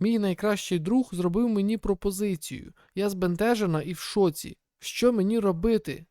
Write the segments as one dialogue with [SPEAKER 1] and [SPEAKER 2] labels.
[SPEAKER 1] Мій найкращий друг зробив мені пропозицію. Я збентежена і в шоці. Що мені робити?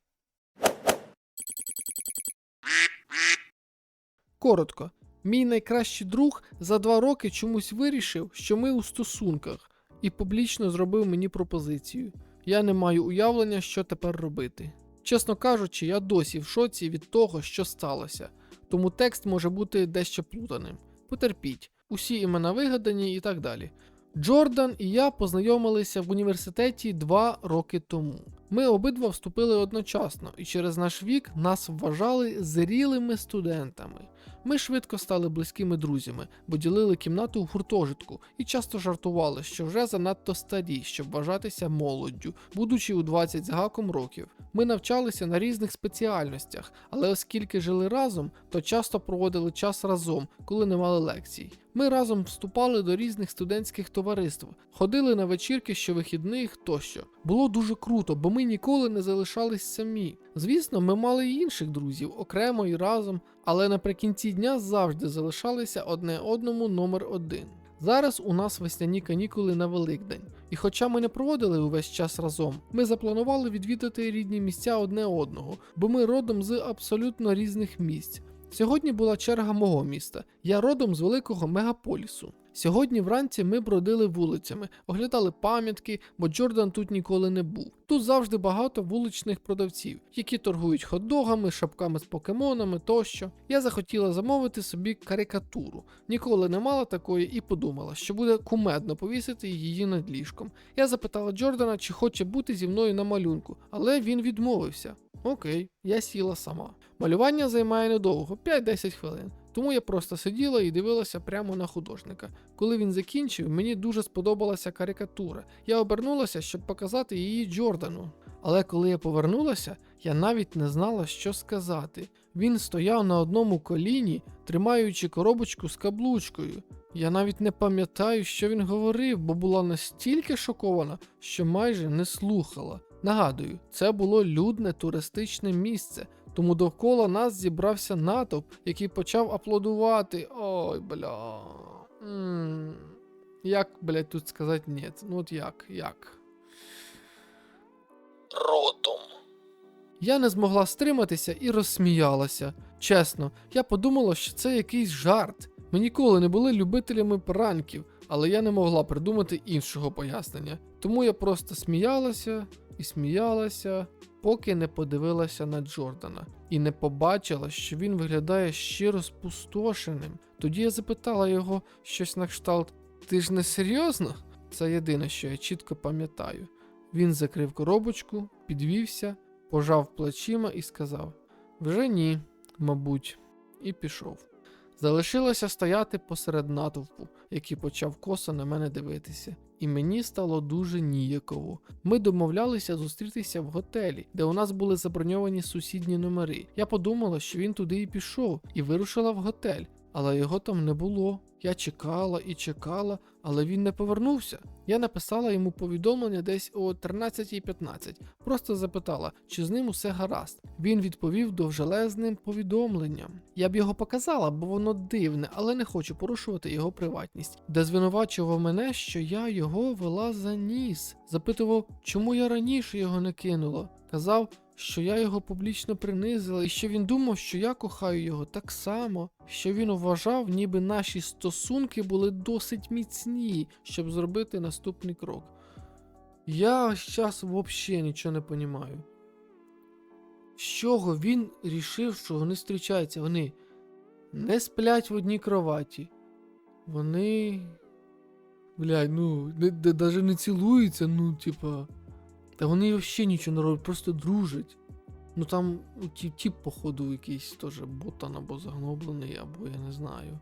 [SPEAKER 1] Коротко, мій найкращий друг за два роки чомусь вирішив, що ми у стосунках, і публічно зробив мені пропозицію. Я не маю уявлення, що тепер робити. Чесно кажучи, я досі в шоці від того, що сталося, тому текст може бути дещо плутаним. Потерпіть, усі імена вигадані і так далі. Джордан і я познайомилися в університеті два роки тому. Ми обидва вступили одночасно, і через наш вік нас вважали зрілими студентами. Ми швидко стали близькими друзями, бо ділили кімнату в гуртожитку і часто жартували, що вже занадто старі, щоб вважатися молоддю, будучи у 20 з гаком років. Ми навчалися на різних спеціальностях, але оскільки жили разом, то часто проводили час разом, коли не мали лекцій. Ми разом вступали до різних студентських товариств, ходили на вечірки щовихідних тощо. Було дуже круто, бо ми ніколи не залишались самі. Звісно, ми мали й інших друзів окремо і разом, але наприкінці дня завжди залишалися одне одному номер один. Зараз у нас весняні канікули на Великдень, і хоча ми не проводили увесь час разом, ми запланували відвідати рідні місця одне одного, бо ми родом з абсолютно різних місць. Сьогодні була черга мого міста. Я родом з великого мегаполісу. Сьогодні вранці ми бродили вулицями, оглядали пам'ятки, бо Джордан тут ніколи не був. Тут завжди багато вуличних продавців, які торгують хот-догами, шапками з покемонами тощо. Я захотіла замовити собі карикатуру. Ніколи не мала такої і подумала, що буде кумедно повісити її над ліжком. Я запитала Джордана, чи хоче бути зі мною на малюнку, але він відмовився. Окей, я сіла сама. Малювання займає недовго, 5-10 хвилин. Тому я просто сиділа і дивилася прямо на художника. Коли він закінчив, мені дуже сподобалася карикатура. Я обернулася, щоб показати її Джордану. Але коли я повернулася, я навіть не знала, що сказати. Він стояв на одному коліні, тримаючи коробочку з каблучкою. Я навіть не пам'ятаю, що він говорив, бо була настільки шокована, що майже не слухала. Нагадую, це було людне туристичне місце, тому довкола нас зібрався натовп, який почав аплодувати. Ой, бля. м Як, блядь, тут сказати ні? Ну от як, як?
[SPEAKER 2] Ротом.
[SPEAKER 1] Я не змогла стриматися і розсміялася. Чесно, я подумала, що це якийсь жарт. Ми ніколи не були любителями пранків, але я не могла придумати іншого пояснення. Тому я просто сміялася і сміялася, поки не подивилася на Джордана і не побачила, що він виглядає щиро спустошеним. Тоді я запитала його щось на кшталт: Ти ж не серйозно? Це єдине, що я чітко пам'ятаю. Він закрив коробочку, підвівся, пожав плечима і сказав: Вже ні, мабуть, і пішов. Залишилося стояти посеред натовпу, який почав косо на мене дивитися, і мені стало дуже ніяково. Ми домовлялися зустрітися в готелі, де у нас були заброньовані сусідні номери. Я подумала, що він туди і пішов, і вирушила в готель, але його там не було. Я чекала і чекала, але він не повернувся. Я написала йому повідомлення десь о 13.15, просто запитала, чи з ним усе гаразд. Він відповів довжелезним повідомленням. Я б його показала, бо воно дивне, але не хочу порушувати його приватність, де звинувачував мене, що я його вела за ніс. Запитував, чому я раніше його не кинула. Казав, що я його публічно принизила, і що він думав, що я кохаю його так само, що він вважав, ніби наші стосунки були досить міцні, щоб зробити наступний крок. Я зараз взагалі нічого не розумію. З чого він рішив, що вони зустрічаються? Вони не сплять в одній кроваті. Вони. Блядь, ну, не, не, не цілуються, ну, типа. Та вони взагалі нічого не роблять, просто дружать. Ну там ну, ті, тіп, походу, якийсь теж ботан або загноблений, або я не знаю.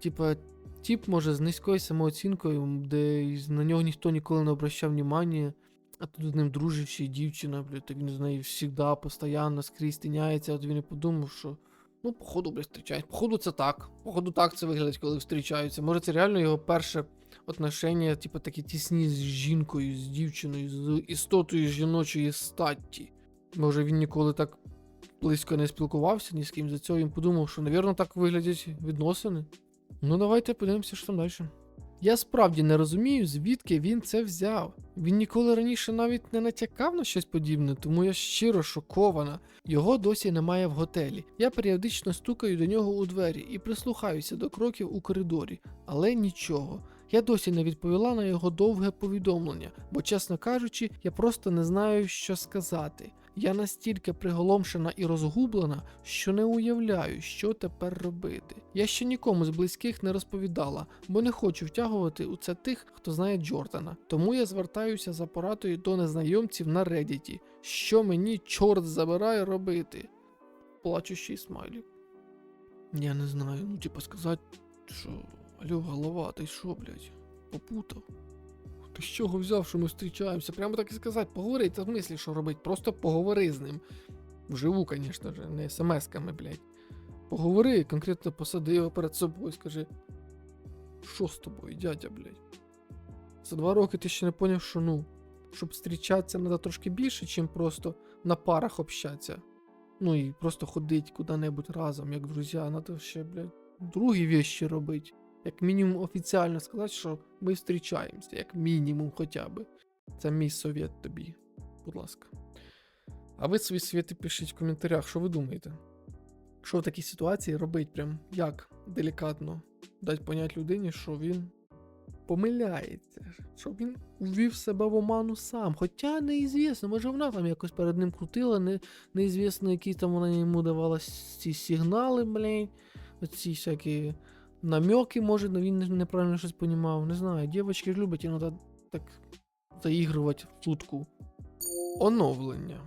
[SPEAKER 1] Типа, тіп може з низькою самооцінкою, де на нього ніхто ніколи не обращав внимання, а тут з ним дружить дівчина, блядь, так він з нею завжди, постійно скрізь тиняється, от він і подумав, що. Ну, походу, блядь, зустрічають. Походу, це так. Походу, так це виглядить, коли зустрічаються. Може, це реально його перше отношення, типу, такі тісні з жінкою, з дівчиною, з істотою жіночої статті. Може, він ніколи так близько не спілкувався ні з ким за цього. Він подумав, що, навірно, так виглядять відносини. Ну, давайте подивимося, що там далі. Я справді не розумію, звідки він це взяв. Він ніколи раніше навіть не натякав на щось подібне, тому я щиро шокована. Його досі немає в готелі. Я періодично стукаю до нього у двері і прислухаюся до кроків у коридорі, але нічого. Я досі не відповіла на його довге повідомлення, бо, чесно кажучи, я просто не знаю, що сказати. Я настільки приголомшена і розгублена, що не уявляю, що тепер робити. Я ще нікому з близьких не розповідала, бо не хочу втягувати у це тих, хто знає Джордана. Тому я звертаюся за порадою до незнайомців на Реддіті. Що мені, чорт забирає, робити? Плачущий смайлік. Я не знаю, ну типа сказати, що алло, голова, ти що, блядь, попутав? Ти з чого взяв, що ми зустрічаємося? Прямо так і сказати, поговори, це в мислі, що робить, просто поговори з ним. Вживу, звісно ж, не смс-ками, блядь. Поговори, конкретно посади його перед собою, скажи. Що з тобою, дядя, блядь? За два роки ти ще не поняв, що ну, щоб зустрічатися треба трошки більше, чим просто на парах общатися. Ну і просто ходить куди-небудь разом, як друзі, треба ще, блядь, другі вещі робити. Як мінімум офіціально сказати, що ми зустрічаємося, як мінімум хоча б. Це мій совет тобі, будь ласка. А ви свої совєти пишіть в коментарях, що ви думаєте? Що в такій ситуації робить прям як делікатно дати понять людині, що він помиляється, що він ввів себе в оману сам. Хоча неізвісно, може вона там якось перед ним крутила, не, неізвісно, які там вона йому давала ці сигнали, блін, оці всякі намеки, може, він неправильно щось понімав. Не знаю, дівчатки ж люблять іноді так заігрувати в шутку. Оновлення.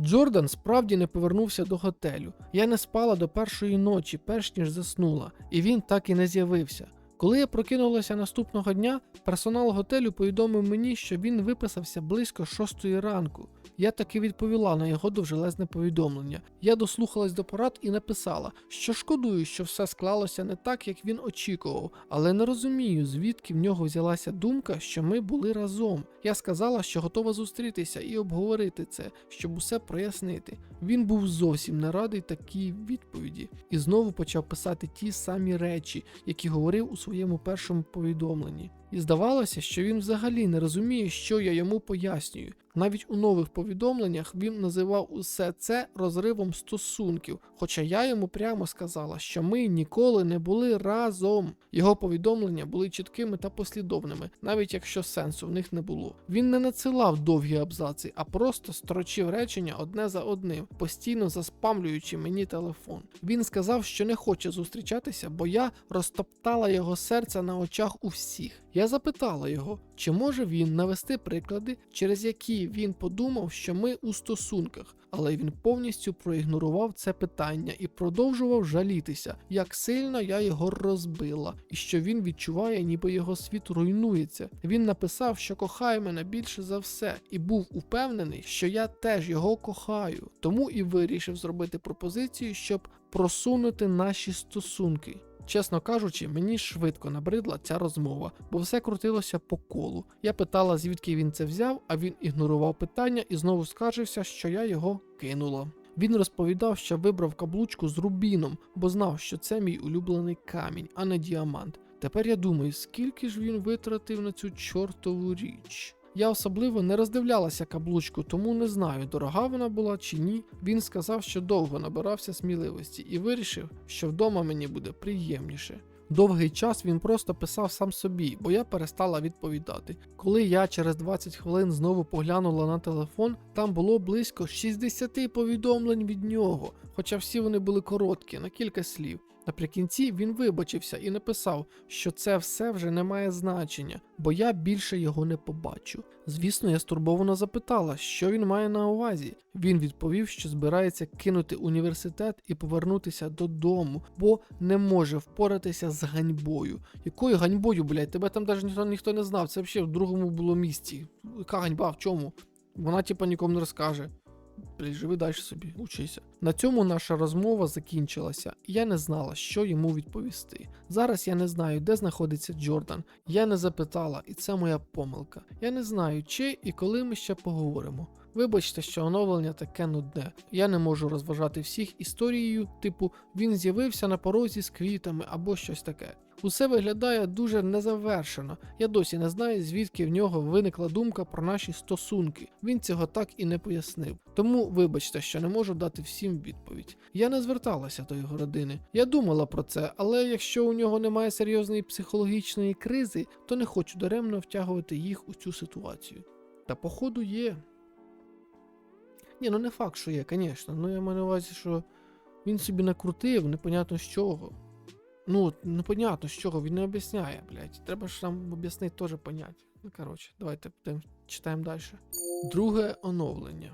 [SPEAKER 1] Джордан справді не повернувся до готелю. Я не спала до першої ночі, перш ніж заснула, і він так і не з'явився. Коли я прокинулася наступного дня, персонал готелю повідомив мені, що він виписався близько шостої ранку. Я таки відповіла на його довжелезне повідомлення. Я дослухалась до порад і написала, що шкодую, що все склалося не так, як він очікував, але не розумію, звідки в нього взялася думка, що ми були разом. Я сказала, що готова зустрітися і обговорити це, щоб усе прояснити. Він був зовсім не радий такій відповіді і знову почав писати ті самі речі, які говорив у своєму першому повідомленні. І здавалося, що він взагалі не розуміє, що я йому пояснюю. Навіть у нових повідомленнях він називав усе це розривом стосунків, хоча я йому прямо сказала, що ми ніколи не були разом. Його повідомлення були чіткими та послідовними, навіть якщо сенсу в них не було. Він не надсилав довгі абзаци, а просто строчив речення одне за одним, постійно заспамлюючи мені телефон. Він сказав, що не хоче зустрічатися, бо я розтоптала його серце на очах у всіх. Я запитала його, чи може він навести приклади, через які він подумав, що ми у стосунках, але він повністю проігнорував це питання і продовжував жалітися, як сильно я його розбила, і що він відчуває, ніби його світ руйнується. Він написав, що кохає мене більше за все, і був упевнений, що я теж його кохаю, тому і вирішив зробити пропозицію, щоб просунути наші стосунки. Чесно кажучи, мені швидко набридла ця розмова, бо все крутилося по колу. Я питала, звідки він це взяв, а він ігнорував питання і знову скаржився, що я його кинула. Він розповідав, що вибрав каблучку з рубіном, бо знав, що це мій улюблений камінь, а не діамант. Тепер я думаю, скільки ж він витратив на цю чортову річ. Я особливо не роздивлялася каблучку, тому не знаю, дорога вона була чи ні. Він сказав, що довго набирався сміливості і вирішив, що вдома мені буде приємніше. Довгий час він просто писав сам собі, бо я перестала відповідати. Коли я через 20 хвилин знову поглянула на телефон, там було близько 60 повідомлень від нього, хоча всі вони були короткі, на кілька слів. Наприкінці він вибачився і написав, що це все вже не має значення, бо я більше його не побачу. Звісно, я стурбовано запитала, що він має на увазі. Він відповів, що збирається кинути університет і повернутися додому, бо не може впоратися з ганьбою. Якою ганьбою, блядь? Тебе там навіть ніхто ніхто не знав. Це взагалі в другому було місці. Яка ганьба в чому? Вона типа нікому не розкаже. Блядь, живи далі собі, учися. На цьому наша розмова закінчилася, я не знала, що йому відповісти. Зараз я не знаю, де знаходиться Джордан. Я не запитала, і це моя помилка. Я не знаю, чи і коли ми ще поговоримо. Вибачте, що оновлення таке нудне. Я не можу розважати всіх історією, типу він з'явився на порозі з квітами або щось таке. Усе виглядає дуже незавершено. Я досі не знаю, звідки в нього виникла думка про наші стосунки. Він цього так і не пояснив. Тому вибачте, що не можу дати всім відповідь. Я не зверталася до його родини. Я думала про це, але якщо у нього немає серйозної психологічної кризи, то не хочу даремно втягувати їх у цю ситуацію. Та походу є. Ні, ну не факт, що є, звісно. Ну я маю на увазі, що він собі накрутив, непонятно з чого. Ну, непонятно з чого, він не об'ясняє, блядь. Треба ж нам об'яснити теж поняття. Ну, коротше, давайте читаємо далі. Друге оновлення.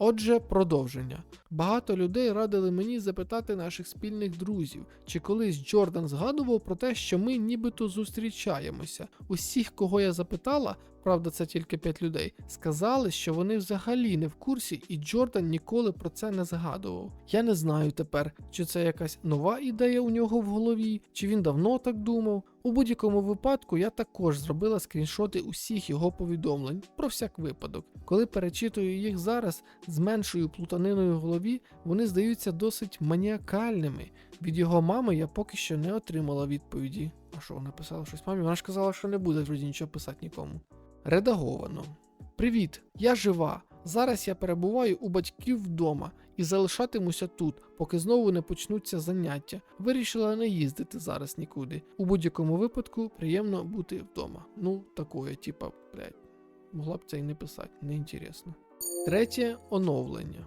[SPEAKER 1] Отже, продовження. Багато людей радили мені запитати наших спільних друзів, чи колись Джордан згадував про те, що ми нібито зустрічаємося. Усіх, кого я запитала, правда, це тільки 5 людей, сказали, що вони взагалі не в курсі, і Джордан ніколи про це не згадував. Я не знаю тепер, чи це якась нова ідея у нього в голові, чи він давно так думав. У будь-якому випадку я також зробила скріншоти усіх його повідомлень про всяк випадок. Коли перечитую їх зараз з меншою плутаниною в голові, вони здаються досить маніакальними. Від його мами я поки що не отримала відповіді. А що вона писала щось мамі? Вона ж казала, що не буде вроді нічого писати нікому. Редаговано. Привіт, я жива. Зараз я перебуваю у батьків вдома і залишатимуся тут, поки знову не почнуться заняття. Вирішила не їздити зараз нікуди. У будь-якому випадку приємно бути вдома. Ну, такое, типа, блядь, могла б це і не писати, неінтересно. Третє оновлення.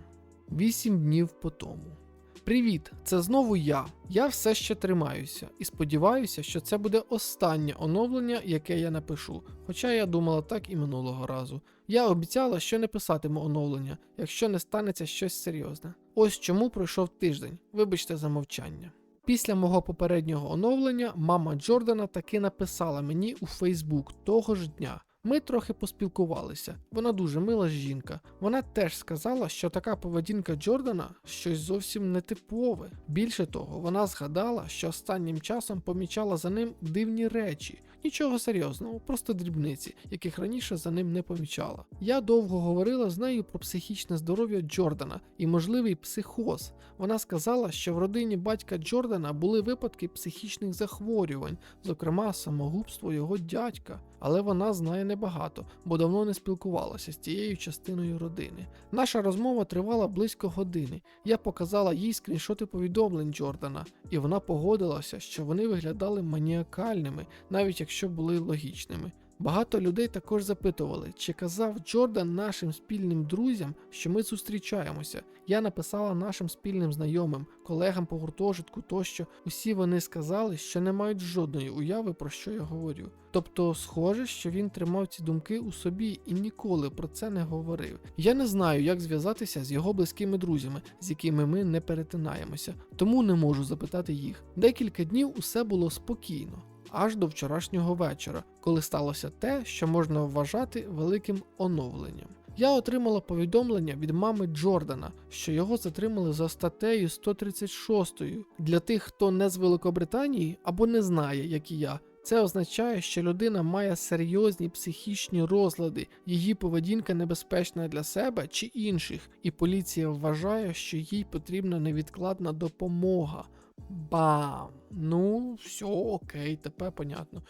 [SPEAKER 1] Вісім днів по тому. Привіт, це знову я. Я все ще тримаюся і сподіваюся, що це буде останнє оновлення, яке я напишу. Хоча я думала так і минулого разу. Я обіцяла, що не писатиму оновлення, якщо не станеться щось серйозне. Ось чому пройшов тиждень. Вибачте за мовчання. Після мого попереднього оновлення мама Джордана таки написала мені у Фейсбук того ж дня. Ми трохи поспілкувалися. Вона дуже мила жінка. Вона теж сказала, що така поведінка Джордана щось зовсім нетипове. Більше того, вона згадала, що останнім часом помічала за ним дивні речі. Нічого серйозного, просто дрібниці, яких раніше за ним не помічала. Я довго говорила з нею про психічне здоров'я Джордана і можливий психоз. Вона сказала, що в родині батька Джордана були випадки психічних захворювань, зокрема самогубство його дядька. Але вона знає небагато, бо давно не спілкувалася з цією частиною родини. Наша розмова тривала близько години. Я показала їй скріншоти повідомлень Джордана, і вона погодилася, що вони виглядали маніакальними, навіть якщо були логічними. Багато людей також запитували, чи казав Джордан нашим спільним друзям, що ми зустрічаємося. Я написала нашим спільним знайомим, колегам по гуртожитку тощо. Усі вони сказали, що не мають жодної уяви, про що я говорю. Тобто, схоже, що він тримав ці думки у собі і ніколи про це не говорив. Я не знаю, як зв'язатися з його близькими друзями, з якими ми не перетинаємося, тому не можу запитати їх. Декілька днів усе було спокійно аж до вчорашнього вечора, коли сталося те, що можна вважати великим оновленням. Я отримала повідомлення від мами Джордана, що його затримали за статтею 136. Для тих, хто не з Великобританії або не знає, як і я. Це означає, що людина має серйозні психічні розлади, її поведінка небезпечна для себе чи інших, і поліція вважає, що їй потрібна невідкладна допомога. Бам! Ну, все, окей, тепер понятно.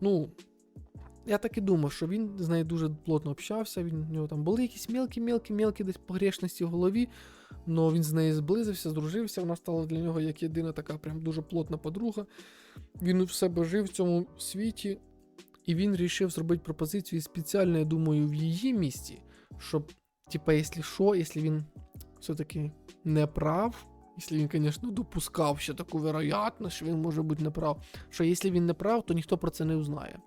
[SPEAKER 1] Ну, я так і думав, що він з нею дуже плотно общався. Він, у нього там були якісь мелкі-мелкі-мелкі десь погрешності в голові. але він з нею зблизився, здружився. Вона стала для нього як єдина така прям дуже плотна подруга. Він в себе жив в цьому світі, і він вирішив зробити пропозицію спеціально, я думаю, в її місті, щоб, типа, якщо що, якщо він все-таки не прав. Якщо він, звісно, допускав ще таку вероятність, що він може бути неправ, що якщо він не прав, то ніхто про це не узнає.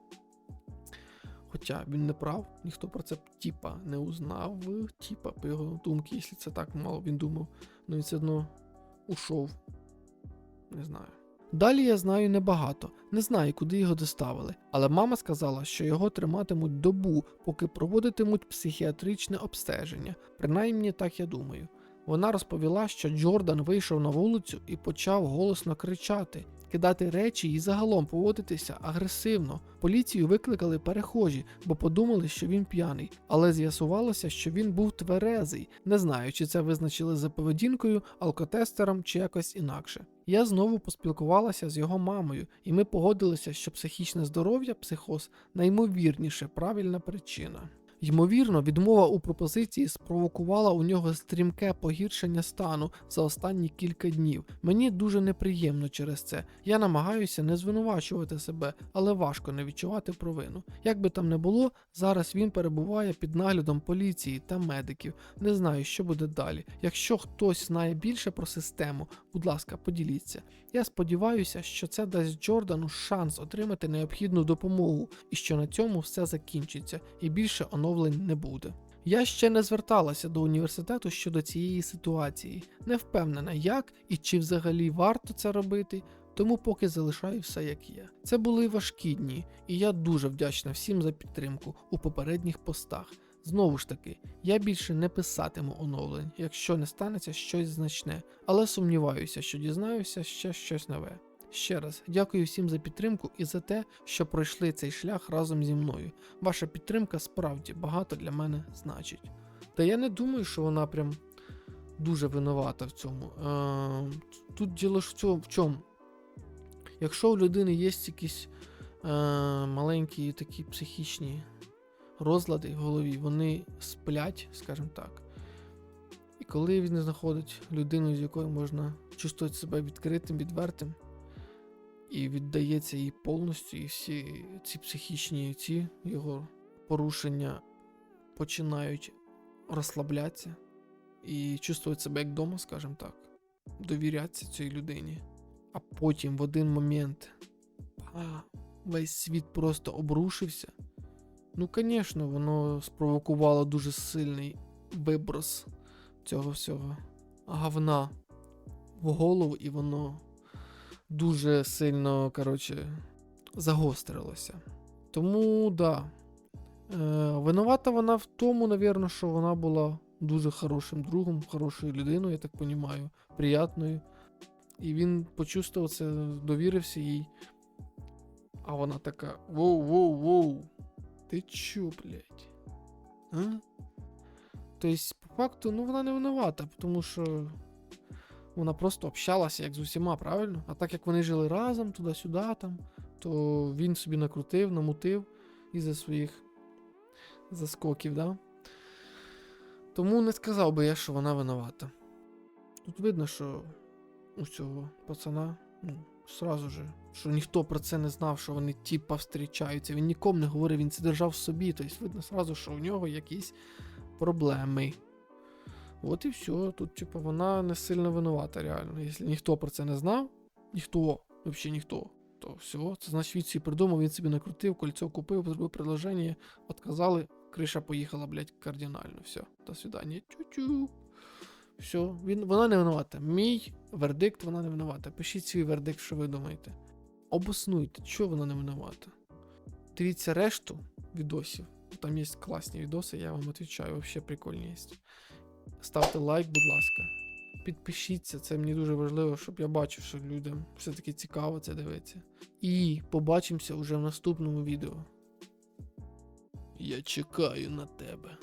[SPEAKER 1] Хоча він не прав, ніхто про це типа не узнав, типа, по його думці, якщо це так мало він думав, ну він все одно ушов. Не знаю. Далі я знаю небагато, не знаю, куди його доставили, але мама сказала, що його триматимуть добу, поки проводитимуть психіатричне обстеження. Принаймні так я думаю. Вона розповіла, що Джордан вийшов на вулицю і почав голосно кричати. кидати речі і загалом поводитися агресивно. Поліцію викликали перехожі, бо подумали, що він п'яний, але з'ясувалося, що він був тверезий. Не знаю, чи це визначили за поведінкою, алкотестером чи якось інакше. Я знову поспілкувалася з його мамою, і ми погодилися, що психічне здоров'я, психоз наймовірніше правильна причина. Ймовірно, відмова у пропозиції спровокувала у нього стрімке погіршення стану за останні кілька днів. Мені дуже неприємно через це. Я намагаюся не звинувачувати себе, але важко не відчувати провину. Як би там не було, зараз він перебуває під наглядом поліції та медиків. Не знаю, що буде далі. Якщо хтось знає більше про систему, будь ласка, поділіться. Я сподіваюся, що це дасть Джордану шанс отримати необхідну допомогу і що на цьому все закінчиться і більше оновлень не буде. Я ще не зверталася до університету щодо цієї ситуації, не впевнена, як і чи взагалі варто це робити, тому поки залишаю все як є. Це були важкі дні, і я дуже вдячна всім за підтримку у попередніх постах. Знову ж таки, я більше не писатиму оновлень, якщо не станеться щось значне, але сумніваюся, що дізнаюся ще щось нове. Ще раз дякую всім за підтримку і за те, що пройшли цей шлях разом зі мною. Ваша підтримка справді багато для мене значить. Та я не думаю, що вона прям дуже винувата в цьому. Е, тут діло ж в чому? Якщо у людини є якісь е, маленькі такі психічні розлади в голові, вони сплять, скажімо так. І коли він знаходить людину, з якою можна чувствувати себе відкритим, відвертим, і віддається їй повністю, і всі ці психічні ці його порушення починають розслаблятися і чувствувати себе як вдома, скажімо так, довірятися цій людині. А потім в один момент весь світ просто обрушився. Ну, звісно, воно спровокувало дуже сильний виброс цього всього говна в голову, і воно дуже сильно, коротше, загострилося. Тому, да. Е, винувата вона в тому, навірно, що вона була дуже хорошим другом, хорошою людиною, я так розумію, приятною. І він почувствував це, довірився їй. А вона така: воу-воу-воу. Ти чо, блядь? А? Тобто, по факту, ну вона не винувата, тому що вона просто общалася як з усіма, правильно? А так як вони жили разом, туди-сюди, там, то він собі накрутив, намутив із-за своїх заскоків, да? Тому не сказав би я, що вона винувата. Тут видно, що у цього пацана, ну, сразу же, що ніхто про це не знав, що вони типа встрічаються. Він нікому не говорив, він це держав собі. Тобто видно сразу, що у нього якісь проблеми. От і все. Тут, типу, вона не сильно винувата, реально. Якщо ніхто про це не знав, ніхто, взагалі ніхто, то все, це значить він собі придумав, він собі накрутив, кольцо купив, зробив предложення, отказали, криша поїхала, блядь, кардинально. Все, до свидання. Чу-чу. Все, він, вона не винувата. Мій вердикт, вона не винувата. Пишіть свій вердикт, що ви думаєте. Обоснуйте, чого вона не винувата. Дивіться решту відосів. Там є класні відоси, я вам відповідаю, взагалі прикольні є. Ставте лайк, будь ласка. Підпишіться, це мені дуже важливо, щоб я бачив, що людям все-таки цікаво це дивитися. І побачимося вже в наступному відео. Я чекаю на тебе.